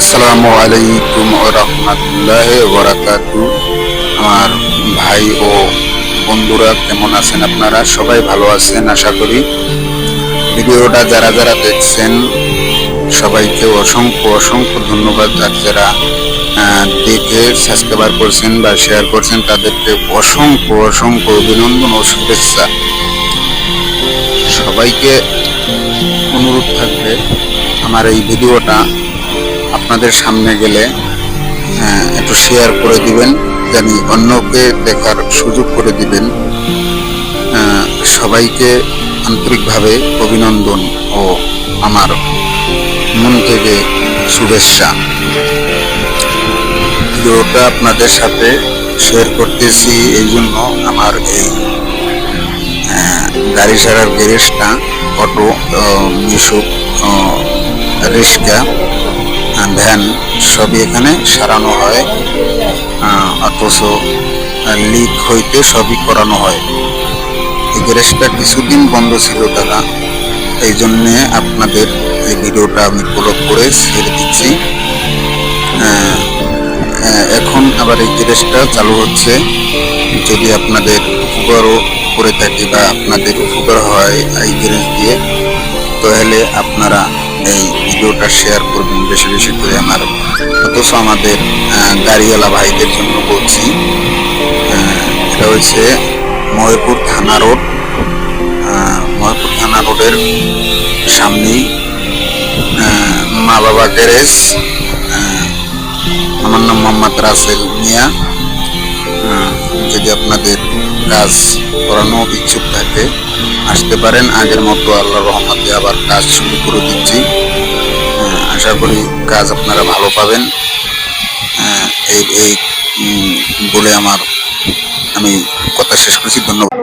আসসালামু আলাইকুম রহমতুল্লাহ বরাকাতু আমার ভাই ও বন্ধুরা, কেমন আছেন আপনারা? সবাই ভালো আছেন, আশা করি। ভিডিওটা যারা যারা দেখছেন, সবাইকে অসংখ্য অসংখ্য ধন্যবাদ। আর যারা দেখে সাবস্ক্রাইবার করছেন বা শেয়ার করছেন, তাদেরকে অসংখ্য অসংখ্য অভিনন্দন ও শুভেচ্ছা। সবাইকে অনুরোধ থাকবে, আমার এই ভিডিওটা আপনাদের সামনে গেলে একটু শেয়ার করে দিবেন, জানি অন্যকে দেখার সুযোগ করে দিবেন। সবাইকে আন্তরিকভাবে অভিনন্দন ও আমার মন থেকে শুভেচ্ছা। ভিডিওটা আপনাদের সাথে শেয়ার করতেছি এই জন্য আমার এই গাড়ি সারার গ্যারেজটা অটো মিশো রিক্সা ভ্যান সবই এখানে সারানো হয়। অথচ লিক হইতে সবই করানো হয়। এই গ্যারেজটা কিছুদিন বন্ধ ছিল দাদা। এই জন্যে আপনাদের এই ভিডিওটা আমি ফলো করে ছেড়ে দিচ্ছি। এখন আবার এই গ্যারেজটা চালু হচ্ছে। যদি আপনাদের উপকারও করে থাকে বা আপনাদের উপকার হয় এই গ্যারেজ দিয়ে, তাহলে আপনারা এই ভিডিওটা শেয়ার করবেন বেশি বেশি করে আমার। অথচ আমাদের গাড়িওয়ালা ভাইদের জন্য বলছি। এটা হচ্ছে ময়পুর থানা রোড। ময়পুর থানা রোডের সামনেই মা বাবা গ্যারেজ। আমার নাম মোহাম্মদ রাসেল মিয়া। যদি আপনাদের কাজ করানো ইচ্ছুক থাকে, আসতে পারেন। আগের মতো আল্লাহ রহমতে আবার কাজ শুরু করে দিচ্ছি। আশা করি কাজ আপনারা ভালো পাবেন। এই এই বলে আমার আমি কথা শেষ করছি। ধন্যবাদ।